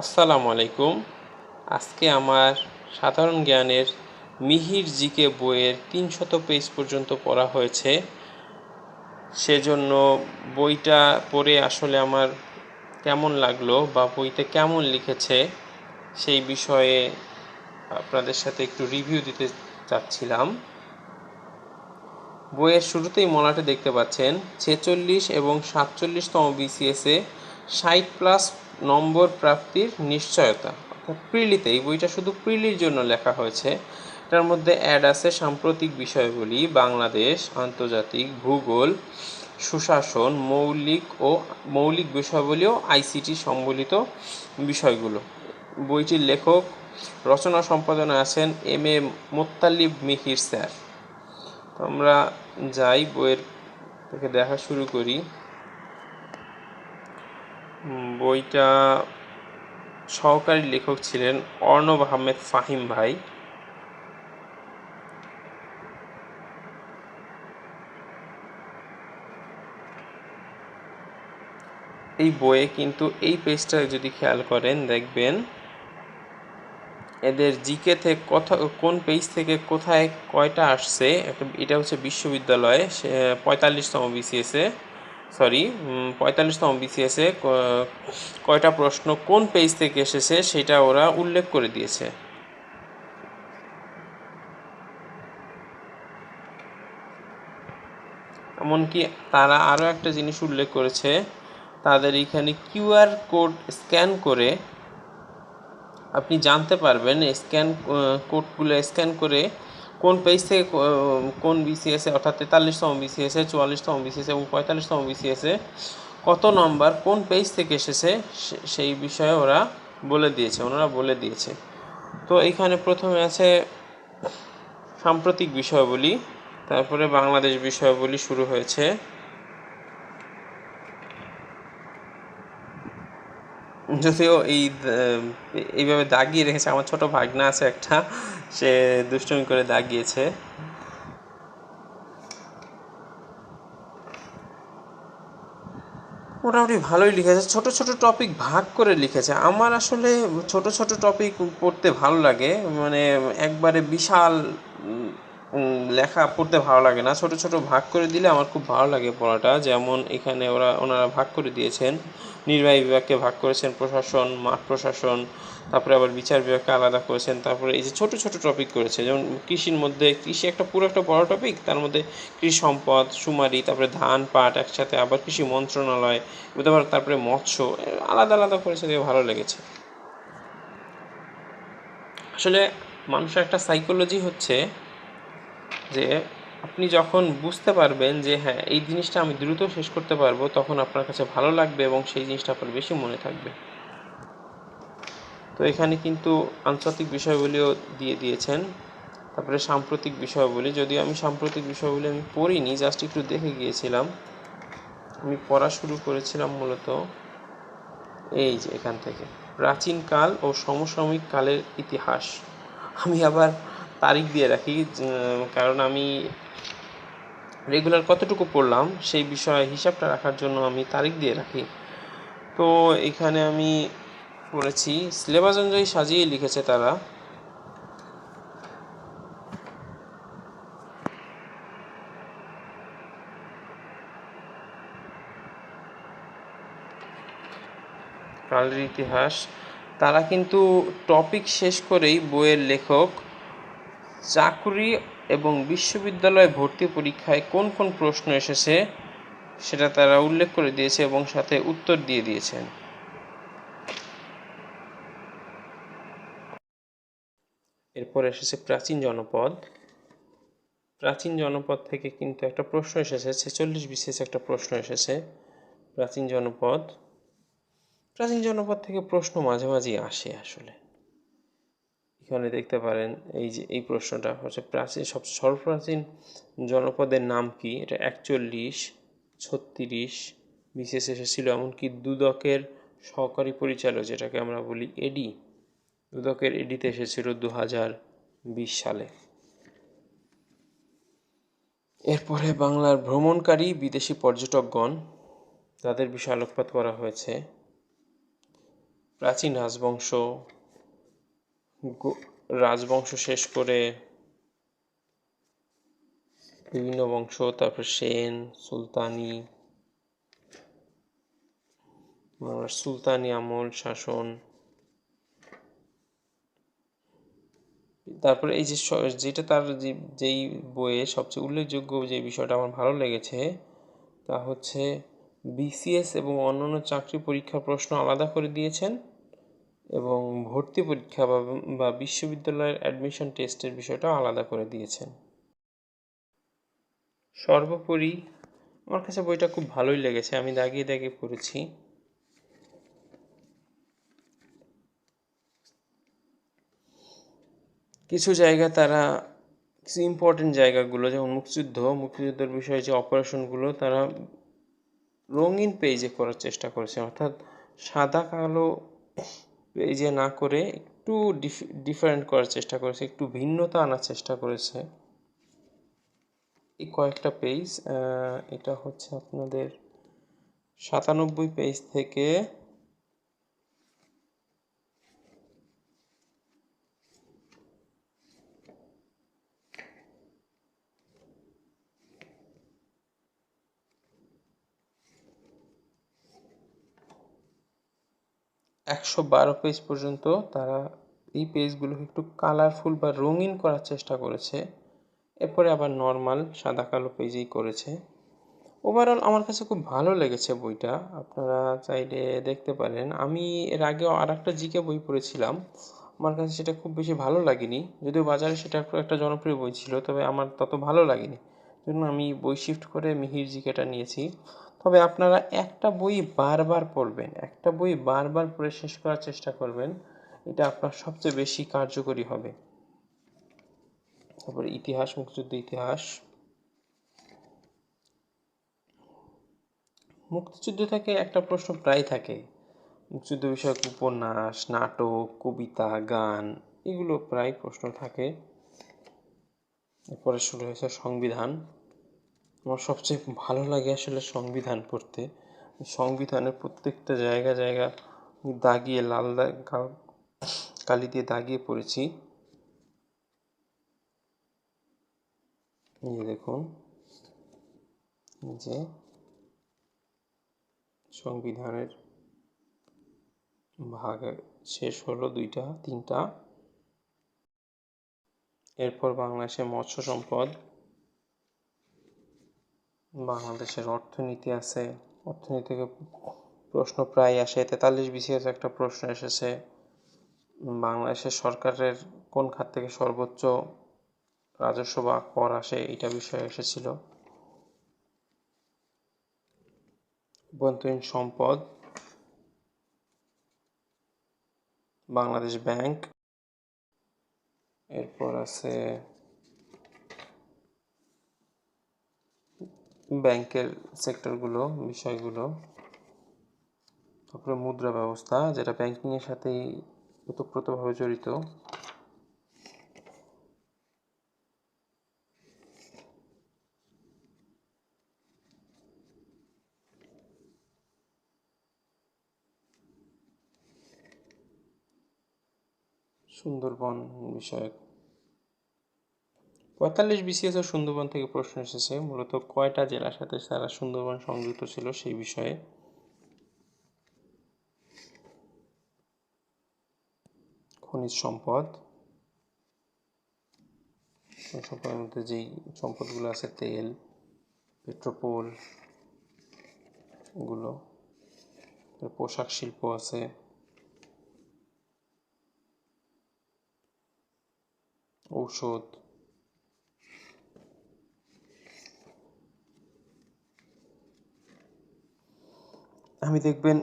আসসালামু আলাইকুম। আজকে আমার সাধারণ জ্ঞানের মিহির জিকে বইয়ের তিনশত পেজ পর্যন্ত পড়া হয়েছে। সেজন্য বইটা পড়ে আসলে আমার কেমন লাগল বা বইতে কেমন লিখেছে সেই বিষয়ে আপনাদের সাথে একটু রিভিউ দিতে চাচ্ছিলাম। বইয়ের শুরুতেই মলাটে দেখতে পাচ্ছেন, ছেচল্লিশ এবং সাতচল্লিশতম বিসিএসে ষাট প্লাস নম্বর প্রাপ্তির নিশ্চয়তা। অর্থাৎ প্রিলিতে, এই বইটা শুধু প্রিলির জন্য লেখা হয়েছে। এটার মধ্যে অ্যাড আছে সাম্প্রতিক বিষয়গুলি, বাংলাদেশ, আন্তর্জাতিক, ভূগোল, সুশাসন, মৌলিক ও মৌলিক বিষয়গুলি ও আইসিটি সম্বলিত বিষয়গুলো। বইটির লেখক, রচনা সম্পাদনা আছেন M A Mottalib Mihir sir. আমরা যাই বইয়ের থেকে দেখা শুরু করি। বইটা সহকারী লেখক ছিলেন অর্ণব আহমেদ ফাহিম ভাই। এই বইয়ে কিন্তু এই পেজটা যদি খেয়াল করেন, দেখবেন এদের জিকে থেকে কথা, কোন পেজ থেকে কোথায় কয়টা আসছে এটা হচ্ছে বিশ্ববিদ্যালয়ে পঁয়তাল্লিশতম বিসিএসে। সরি পঁয়তাল্লিশতম বিসিএসে কয়টা প্রশ্ন কোন পেজ থেকে এসেছে সেটা ওরা উল্লেখ করে দিয়েছে। এমনকি তারা আরও একটা জিনিস উল্লেখ করেছে, তাদের এখানে কিউআর কোড স্ক্যান করে আপনি জানতে পারবেন, স্ক্যান কোডগুলো স্ক্যান করে কোন পেজ থেকে কোন বিসিএসে অর্থাৎ তেতাল্লিশতম বিসিএসে চুয়াল্লিশতম বিসিএসে এবং পঁয়তাল্লিশতম বিসিএসে কত নম্বর কোন পেজ থেকে এসেছে সেই বিষয়ে ওরা বলে দিয়েছে, ওনারা বলে দিয়েছে। তো এইখানে প্রথমে আছে সাম্প্রতিক বিষয়গুলি তারপরে বাংলাদেশ বিষয়গুলি শুরু হয়েছে। যদিও এই এইভাবে দাগিয়ে রেখেছে, আমার ছোট ভাগনা আছে একটা, সে দুষ্টমি করে দাগিয়েছে। মোটামুটি ভালোই লিখেছে, ছোট ছোট টপিক ভাগ করে লিখেছে। আমার আসলে ছোট ছোট টপিক পড়তে ভালো লাগে মানে একবারে বিশাল লেখা পড়তে ভালো লাগে না। ছোট ছোট ভাগ করে দিলে আমার খুব ভালো লাগে পড়াটা। যেমন এখানে ওরা, ওনারা ভাগ করে দিয়েছেন। নির্বাহী বিভাগকে ভাগ করেছেন প্রশাসন, মাঠ প্রশাসন, তারপরে আবার বিচার বিভাগকে আলাদা করেছেন। তারপরে এই যে ছোট ছোট টপিক করেছে, যেমন কৃষির মধ্যে কৃষি একটা পুরো একটা বড় টপিক তার মধ্যে কৃষি সম্পদ, সুমারি, তারপরে ধান, পাট একসাথে, আবার কৃষি মন্ত্রণালয়, তারপরে মৎস্য, আলাদা আলাদা করেছে, দেখে ভালো লেগেছে। আসলে মানুষের একটা সাইকোলজি হচ্ছে যে আপনি যখন বুঝতে পারবেন যে হ্যাঁ এই জিনিসটা আমি দ্রুত শেষ করতে পারব, তখন আপনার কাছে ভালো লাগবে এবং সেই জিনিসটা আপনার বেশি মনে থাকবে। তো এখানে কিন্তু আন্তর্জাতিক বিষয়গুলিও দিয়ে দিয়েছেন। তারপরে সাম্প্রতিক বিষয়গুলি। যদিও আমি সাম্প্রতিক বিষয়গুলি আমি পড়িনি, জাস্ট একটু দেখে গিয়েছিলাম। আমি পড়া শুরু করেছিলাম মূলত এই যে এখান থেকে। প্রাচীনকাল ও সমসাময়িক কালের ইতিহাস। আমি আবার তারিখ দিয়ে রাখি কারণ আমি রেগুলার কতটুকু পড়লাম সেই বিষয়ে হিসাবটা রাখার জন্য আমি তারিখ দিয়ে রাখি। তো এখানে আমি পড়েছি, সিলেবাস অনুযায়ী সাজিয়ে লিখেছে তারা। ইতিহাস। তারা কিন্তু টপিক শেষ করেই বইয়ের লেখক। চাকুরি এবং বিশ্ববিদ্যালয় ভর্তি পরীক্ষায় কোন কোন প্রশ্ন এসেছে সেটা তারা উল্লেখ করে দিয়েছে এবং সাথে উত্তর দিয়ে দিয়েছেন। এরপর এসেছে প্রাচীন জনপদ। প্রাচীন জনপদ থেকে কিন্তু একটা প্রশ্ন এসেছে, ছেচল্লিশ বিশেষ একটা প্রশ্ন এসেছে প্রাচীন জনপদ। প্রাচীন জনপদ থেকে প্রশ্ন মাঝে মাঝেই আসে আসলে। এখানে দেখতে পারেন এই যে, এই প্রশ্নটা হচ্ছে প্রাচীন, সব সর্বপ্রাচীন জনপদের নাম কি? এটা একচল্লিশ, ছত্রিশ, বিশেষ এসেছিল এমনকি দুদকের সহকারী পরিচালক যেটাকে আমরা বলি এডি দুদকের এডিতে এসেছিল দু হাজার বিশ সালে। এরপরে বাংলার ভ্রমণকারী বিদেশি পর্যটকগণ, তাদের বিষয়ে আলোকপাত করা হয়েছে। প্রাচীন রাজবংশ রাজবংশ শেষ করে বিভিন্ন বংশ, তারপর সেন, সুলতানি সুলতানি আমল, শাসন। তারপরে এই যে যেটা তার যেই বইয়ে সবচেয়ে উল্লেখযোগ্য যে বিষয়টা আমার ভালো লেগেছে, তা হচ্ছে বিসিএস এবং অন্যান্য চাকরি পরীক্ষার প্রশ্ন আলাদা করে দিয়েছেন। এবং ভর্তি পরীক্ষা বা বিশ্ববিদ্যালয়ের অ্যাডমিশন টেস্টের বিষয়টাও আলাদা করে দিয়েছেন। সর্বোপরি আমার কাছে বইটা খুব ভালোই লেগেছে, আমি দাগিয়ে দাগিয়ে পড়েছি। কিছু জায়গা তারা, কিছু ইম্পর্টেন্ট জায়গাগুলো, যেমন মুক্তিযুদ্ধ, মুক্তিযুদ্ধের বিষয়ে যে অপারেশনগুলো তারা রঙিন পেজে করার চেষ্টা করেছে, অর্থাৎ সাদা কালো পেজে না করে একটু ডিফারেন্ট করার চেষ্টা করেছে, একটু ভিন্নতা আনার চেষ্টা করেছে। এই কয়েকটা পেজ এটা হচ্ছে আপনাদের সাতানব্বই পেজ থেকে একশো বারো পেজ পর্যন্ত তারা এই পেজগুলোকে একটু কালারফুল বা রঙিন করার চেষ্টা করেছে। এরপরে আবার নর্মাল সাদা কালো পেজেই করেছে। ওভারঅল আমার কাছে খুব ভালো লেগেছে বইটা। আপনারা চাইলে দেখতে পারেন। আমি এর আগেও আর একটা জিকে বই পড়েছিলাম। আমার কাছে সেটা খুব বেশি ভালো লাগেনি। যদিও বাজারে সেটা একটা জনপ্রিয় বই ছিল, তবে আমার তত ভালো লাগেনি। জন্য আমি বই শিফট করে মিহির জিকেটা নিয়েছি। তবে আপনারা একটা বই বারবার পড়বেন, একটা বই বারবার পড়ে শেষ করার চেষ্টা করবেন, এটা আপনার সবচেয়ে বেশি কার্যকরী হবে। তারপরে ইতিহাস, মুক্তিযুদ্ধ ইতিহাস। মুক্তিযুদ্ধ থেকে একটা প্রশ্ন প্রায় থাকে। মুক্তিযুদ্ধ বিষয়ক উপন্যাস, নাটক, কবিতা, গান, এগুলো প্রায় প্রশ্ন থাকে। এরপরে শুরু হয়েছে সংবিধান। আমার সবচেয়ে ভালো লাগে আসলে সংবিধান পড়তে। সংবিধানের প্রত্যেকটা জায়গা জায়গা দাগিয়ে, লাল দাগ কালি দিয়ে দাগিয়ে পড়েছি। দেখুন যে সংবিধানের ভাগ শেষ হলো দুইটা, তিনটা। এরপর বাংলাদেশে মৎস্য সম্পদ বাংলাদেশের অর্থনীতি আছে, অর্থনীতি প্রশ্ন প্রায় আসে, তেতাল্লিশ বিসিএস একটা প্রশ্ন এসেছে, বাংলাদেশের সরকারের কোন খাত থেকে সর্বোচ্চ রাজস্ব বা কর আসে এটা বিষয়ে এসেছিল। অভ্যন্তরীণ সম্পদ, বাংলাদেশ ব্যাংক, এরপর আছে ব্যাংকের সেক্টরগুলো বিষয়গুলো। তারপরে মুদ্রা ব্যবস্থা যেটা ব্যাংকিংয়ের সাথেই ওতপ্রোতভাবে জড়িত। সুন্দরবন বিষয়ক পঁয়তাল্লিশ বিসিএস ও সুন্দরবন থেকে প্রশ্ন এসেছে, মূলত কয়টা জেলার সাথে তারা সুন্দরবন সংযুক্ত ছিল সেই বিষয়ে। খনিজ সম্পদ। সম্পদের মধ্যে যেই সম্পদগুলো আছে, তেল, পেট্রোপোল, এগুলো। পোশাক শিল্প আছে। ঔষধ। আমি দেখবেন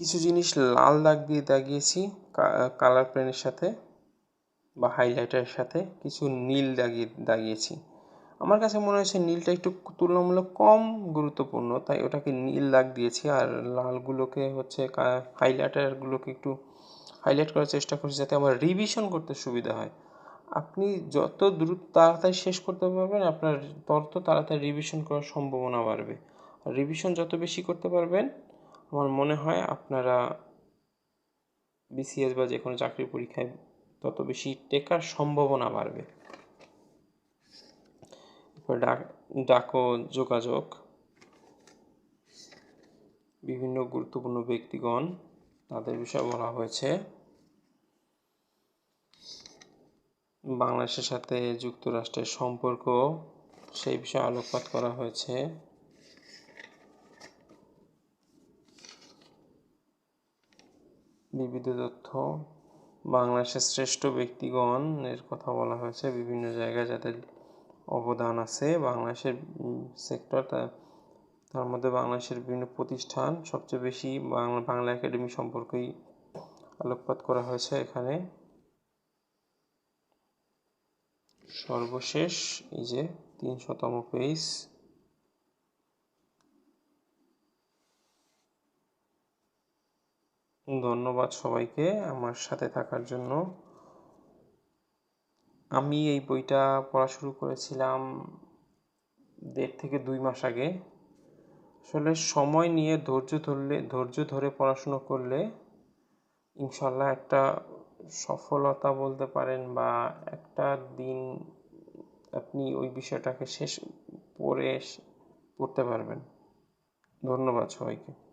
কিছু জিনিস লাল দাগ দিয়ে দাগিয়েছি কালার পেনের সাথে বা হাইলাইটারের সাথে কিছু নীল দাগিয়ে, দাগিয়েছি। আমার কাছে মনে হয়েছে নীলটা একটু তুলনামূলক কম গুরুত্বপূর্ণ, তাই ওটাকে নীল দাগ দিয়েছি আর লালগুলোকে হচ্ছে হাইলাইটারগুলোকে একটু হাইলাইট করার চেষ্টা করছি যাতে আমার রিভিশন করতে সুবিধা হয়। আপনি যত দ্রুত তাড়াতাড়ি শেষ করতে পারবেন, আপনার তত তাড়াতাড়ি রিভিশন করার সম্ভাবনা বাড়বে। রিভিশন যত বেশি করতে পারবেন, আমার মনে হয় আপনারা বিসিএস বা যে কোনো চাকরির পরীক্ষায় তত বেশি টেকার সম্ভাবনা বাড়বে। ডাক ডাক, যোগাযোগ। বিভিন্ন গুরুত্বপূর্ণ ব্যক্তিগণ, তাদের বিষয়ে বলা হয়েছে। বাংলাদেশের সাথে যুক্তরাষ্ট্রের সম্পর্ক, সেই বিষয়ে আলোকপাত করা হয়েছে। বিবিধ তথ্য। বাংলাদেশের শ্রেষ্ঠ ব্যক্তিগণ এর কথা বলা হয়েছে। বিভিন্ন জায়গায় যাদের অবদান আছে। বাংলাদেশের সেক্টর তার মধ্যে বাংলাদেশের বিভিন্ন প্রতিষ্ঠান, সবচেয়ে বেশি বাংলা বাংলা একাডেমি সম্পর্কেই আলোকপাত করা হয়েছে এখানে। সর্বশেষ, এই যে তিনশোতম পেজ ধন্যবাদ সবাইকে আমার সাথে থাকার জন্য। আমি এই বইটা পড়া শুরু করেছিলাম দেড় থেকে দুই মাস আগে। আসলে সময় নিয়ে ধৈর্য ধরলে, ধৈর্য ধরে পড়াশুনো করলে ইনশাল্লাহ একটা সফলতা বলতে পারেন বা একটা দিন আপনি ওই বিষয়টাকে শেষ পড়ে, পড়তে পারবেন। ধন্যবাদ সবাইকে।